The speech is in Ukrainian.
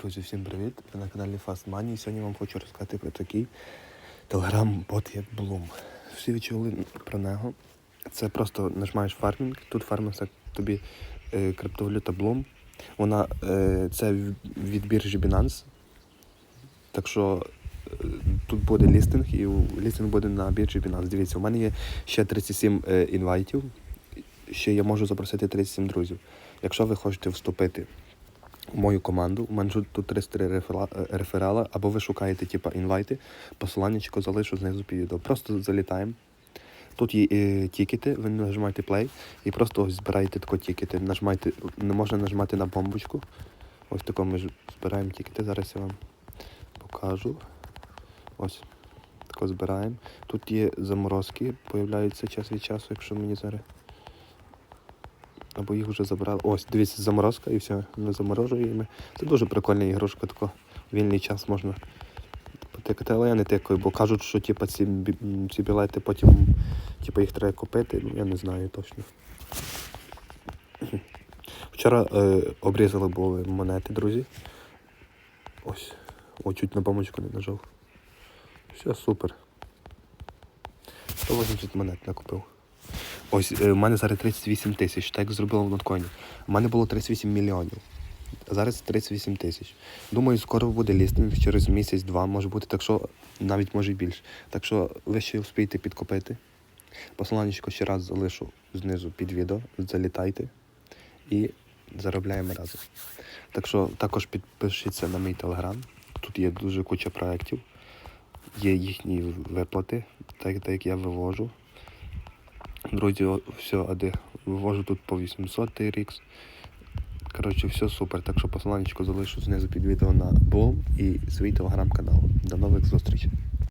Друзі, всім привіт! Ви на каналі Fast Money. Сьогодні вам хочу розказати про такий телеграм-бот, як Bloom. Всі відчули про нього. Це просто нажимаєш фармінг, тут фармиться тобі е, криптовалюта Bloom. Вона е, це від біржі Binance. Так що е, тут буде лістинг, і лістинг буде на біржі Binance. Дивіться, у мене є ще 37 е, інвайтів. Ще я можу запросити 37 друзів. Якщо ви хочете вступити мою команду, у мене тут 33 рефера- е, реферала, або ви шукаєте типа інвайти, посилання залишу знизу під відео. Просто залітаємо. Тут є е, тікети, ви нажимаєте play і просто ось збираєте тако тікети. Нажимаєте, можна нажимати на бомбочку. Ось тако ми збираємо тікети. Зараз я вам покажу. Ось. Тако збираємо. Тут є заморозки, появляються час від часу, якщо мені зараз. Або їх вже забрали. Ось, дивіться, заморозка і все, ми заморожуємо. Це дуже прикольна ігрушка, тако вільний час можна потикати, але я не тикаю, бо кажуть, що типу, ці, ці білети потім типу, їх треба купити, ну я не знаю точно. Вчора е, обрізали були монети, друзі. Ось. О, чуть на помочку не нажав. Все, супер. 180 монет накупив. Ось е, у мене зараз 38 тисяч, так як зробили в нотконі. У мене було 38 мільйонів. Зараз 38 тисяч. Думаю, скоро буде лістинг через місяць-два, може бути, так що навіть може й більше. Так що ви ще успієте підкупити. Посилання ще раз залишу знизу під відео. Залітайте і заробляємо разом. Так що також підпишіться на мій телеграм. Тут є дуже куча проєктів. Є їхні виплати, так як я вивожу. Друзі, все, ади. Вивожу тут по 800 TRX. Коротше, все супер. Так що посиланнячко залишу знизу під відео на Bloom і свій телеграм-канал. До нових зустрічей.